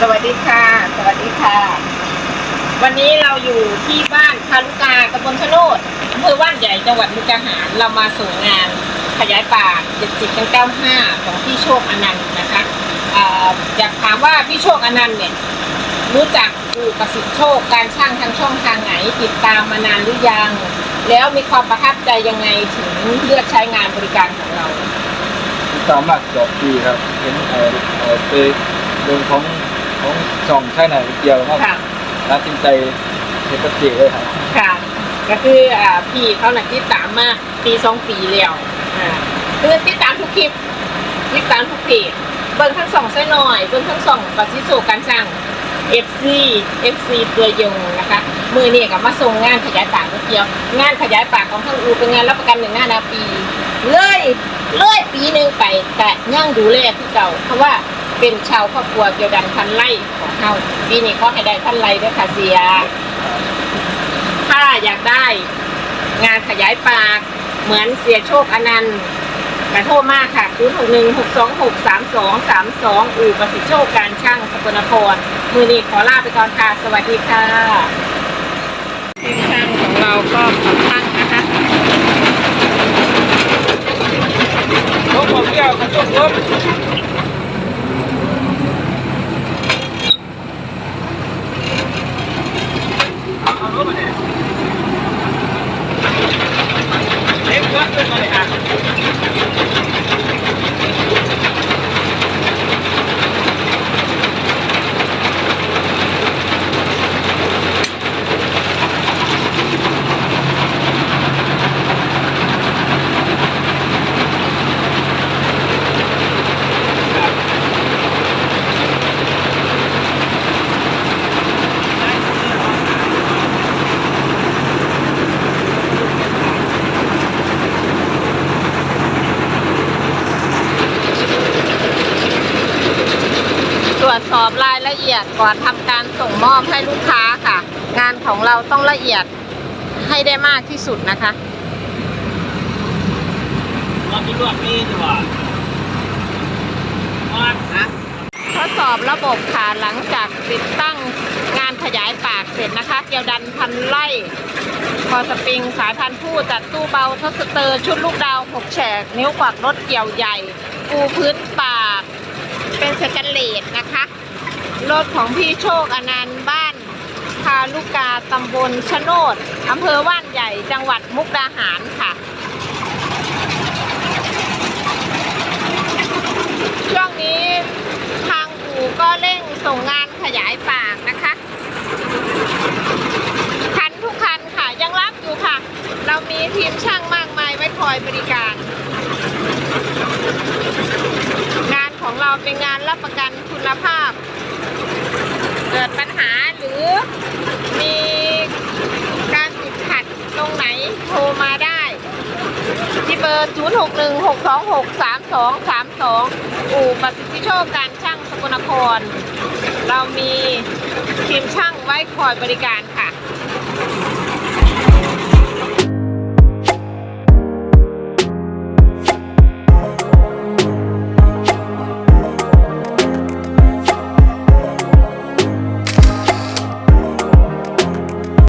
สวัสดีค่ะ สวัสดีค่ะ วันนี้เราอยู่ที่บ้านคารุกาตำบลชะโนดอำเภอว่านใหญ่จังหวัดมุกดาหารเรามาส่งงานขยายป่า70-95 ของพี่โชคอนันต์นะคะออยากถามว่าพี่โชคอนันต์เนี่ยรู้จักอู่ประสิทธิโชคการช่างทางช่องทางไหนติดตามมานานหรือยัง แล้วมีความประทับใจยังไงถึงเลือกใช้งานบริการของเราสามารถจบดีครับเห็นเออเออไปเรื่องของ ของช่องใช่ไหนเกี่ยวครับค่ะ ตัดสินใจเห็นกับเจเลยครับ ค่ะ ก็คืออ่าพี่เขาหนักที่ตามมาปีสองปีแล้วอ่าคือติดตามทุกคลิปติดตามทุกเพจเบิ่งทั้งสองไส้หน่อยเบิ่งทั้งสองปฏิสูการสร้าง FC FC ตัวยงนะคะ มือเนี่ยกับมาส่งงานขยายปากเกี่ยว งานขยายปากของทางอูเป็นงานรับประกันหนึ่งงานนาปี เลยเลยปีหนึ่งไปแต่ย่างดูแลที่เก่า เพราะว่า เป็นชาวครอบครัวเกี่ยวดันพันไร่ของเขาปีนี้เขาให้ได้พันไร่ด้วยค่ะเสีย ถ้าอยากได้งานขยายปาก เหมือนเสียโชคอนันต์กระโทรมากค่ะ 0 6 1 6 2 6 3 2 3 2 อู่ประสิทธิโชคการช่างสกลนคร มือนี้ขอลาไปก่อนค่ะ สวัสดีค่ะทีมช่างของเราก็ขอช่างนะคะ รถผมเกี่ยวกับรถรถ เล็กวัดเป็นอะไรอะ ตรว จสอบรายละเอียดก่อนทำการส่งมอบให้ลูกค้าค่ะ งานของเราต้องละเอียดให้ได้มากที่สุดนะคะรถที่รถมีดีกว่ามาฮะทดสอบระบบค่ะหลังจากติดตั้งงานขยายปากเสร็จนะคะ เกลียวดันพันไล่คอสปริงสายพันธุ์ผู้จัดตู้เบาทศเตอร์ ชุดลูกดาวหกแฉก นิ้วกวักรถเกี่ยวใหญ่ ปูพื้นปากเป็น สแตนเลสนะคะ รถของพี่โชคอนันต์บ้านคาลูกาตำบลชะโนดอำเภอว่านใหญ่จังหวัดมุกดาหารค่ะ ช่วงนี้ทางอู่ก็เร่งส่งงานขยายปากนะคะ คันทุกคันค่ะยังรับอยู่ค่ะ เรามีทีมช่างมากมายไว้คอยบริการ งานของเรา เป็นงานรับประกันคุณภาพ เกิดปัญหาหรือมีการติดขัดตรงไหนโทรมาได้ที่เบอร์ 0616263232 อู่ประสิทธิโชคการช่างสกลนคร เรามีทีมช่างไว้คอยบริการค่ะ